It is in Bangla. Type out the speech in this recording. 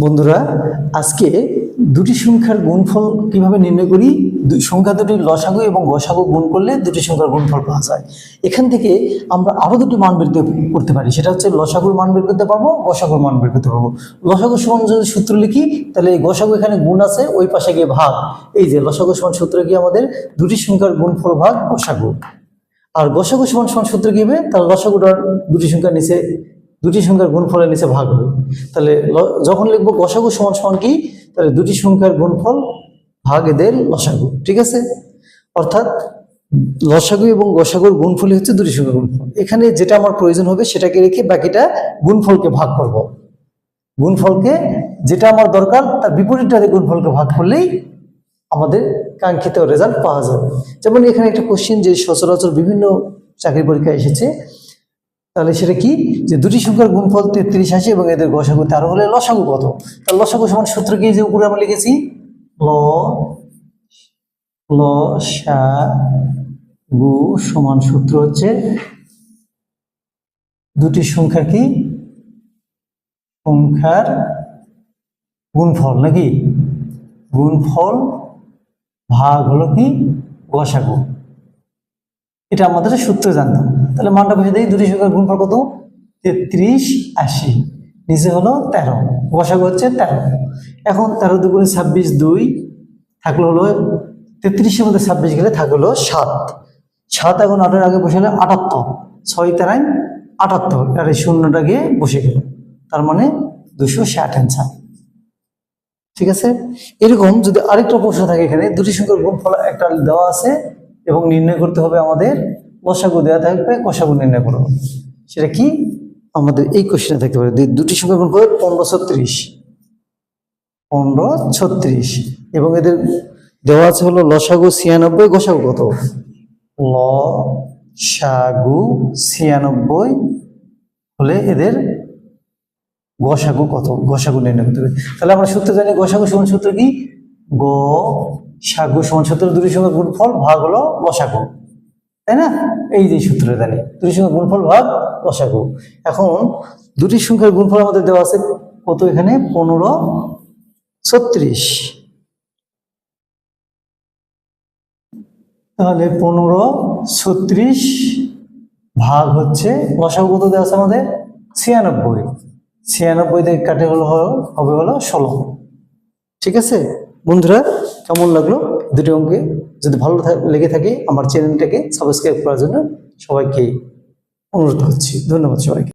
বন্ধুরা, আজকে দুটি সংখ্যার গুণফল কীভাবে নির্ণয় করি? সংখ্যা দুটির লসাগু এবং গসাগু গুণ করলে দুটি সংখ্যার গুণফল পাওয়া যায়। এখান থেকে আমরা আরও দুটি মান বের করতে- পারি। সেটা হচ্ছে লসাগুর মান বের করতে পারব, গসাগুর মান বের করতে পারব। লসাগু সমান যদি সূত্র লিখি, তাহলে এই গসাগু এখানে গুণ আছে, ওই পাশে গিয়ে ভাগ। এই যে লসাগু সমান সূত্র কি আমাদের? দুটি সংখ্যার গুণফল ভাগ গসাগু। আর গসাগু সমান সমান সূত্র হবে? তাহলে লসাগুটার দুটি সংখ্যার নিচে দুটি সংখ্যার গুণফলের নিচে ভাগ হবে। তাহলে যখন লিখব গসাগু সমান সমান কি? তাহলে দুটি সংখ্যার গুণফল ভাগ এদের লসাগু, ঠিক আছে? অর্থাৎ লসাগু এবং গসাগুর গুণফলই হচ্ছে দুটি সংখ্যার গুণফল। এখানে যেটা আমার প্রয়োজন হবে সেটাকে রেখে বাকিটা গুণফলকে ভাগ করব। গুণফলকে যেটা আমার দরকার, তার বিপরীতটাতে গুণফলকে ভাগ করলেই আমাদের কাঙ্ক্ষিত রেজাল্ট পাওয়া যাবে। যেমন এখানে একটা কোশ্চেন যে সচরাচর বিভিন্ন চাকরি পরীক্ষায় এসেছে তাহলে সেটা কি? যে দুটি সংখ্যার গুণফল তেত্রিশ আসে এবং এদের গসাগু তেরো হলে লসাগু কত? তাহলে লসাগু সমান সূত্র কি? যে উপরে আমরা লিখেছি, ল ল, সা, গু সমান সূত্র হচ্ছে দুটি সংখ্যার কি? সংখ্যার গুণফল নাকি? গুণফল ভাগ হলো কি? গসাগু। এটা আমাদের সূত্রে জানতাম। তাহলে মানটা বসে দিই, দুটি সংখ্যার গুণফল কত? তেত্রিশ আশি। নিচে হলো তেরো। গসাগু হচ্ছে তেরো। এখন তেরো দুগুণে ছাব্বিশ দুই থাকল হলো, তেত্রিশের মধ্যে ছাব্বিশ গেলে থাকল সাত। সাত এখন আটের আগে বসে আটাত্তর। ছয় তেরাই আটাত্তর। আর এই শূন্যটা গিয়ে বসে গেল। তার মানে দুশো ষাট অ্যান্সার ঠিক আছে? এরকম যদি আরেকটা প্রশ্ন থাকে এখানে, দুটি সংখ্যার গুণফল একটা দেওয়া আছে এবং নির্ণয় করতে হবে আমাদের কষাগু দেওয়া থাকবে, কষাগু নির্ণয় করব সেটা কি? আমাদের এই কোশ্চেনে থাকতে পারে। দুটি সংখ্যার গুণফল পনেরো ছত্রিশ। পনেরো ছত্রিশ। এবং এদের দেওয়া আছে হলো লসাগু ছিয়ানব্বই, গোসাগু কত? ল সাগু ছিয়ানব্বই হলে এদের গসাগু কত? গসাগু নির্ণয় করতে হবে। তাহলে আমরা সূত্র জানি গসাগু সমান সূত্র কি? গ সমান সূত্র দুটি সঙ্গে গুণফল ভাগ হলো গসাগু তাই না? এই যে সূত্র জানি দুটি সঙ্গে গুণফল ভাগ গসাগু এখন দুটি সংখ্যার গুণফল আমাদের দেওয়া আছে, কত এখানে? পনেরো, ছত্রিশ। তাহলে পনেরো, ছত্রিশ ভাগ হচ্ছে গসাগু কত দেওয়া আছে আমাদের? ছিয়ানব্বই। ছিয়ানব্বই থেকে কাটে হলো- হবে হলো ষোলো। ঠিক আছে? বন্ধুরা, কেমন লাগল দুটি অঙ্কে? যদি ভালো লেগে থাকে আমার চ্যানেলটাকে সাবস্ক্রাইব করার জন্য সবাইকে অনুরোধ করছি। ধন্যবাদ সবাইকে।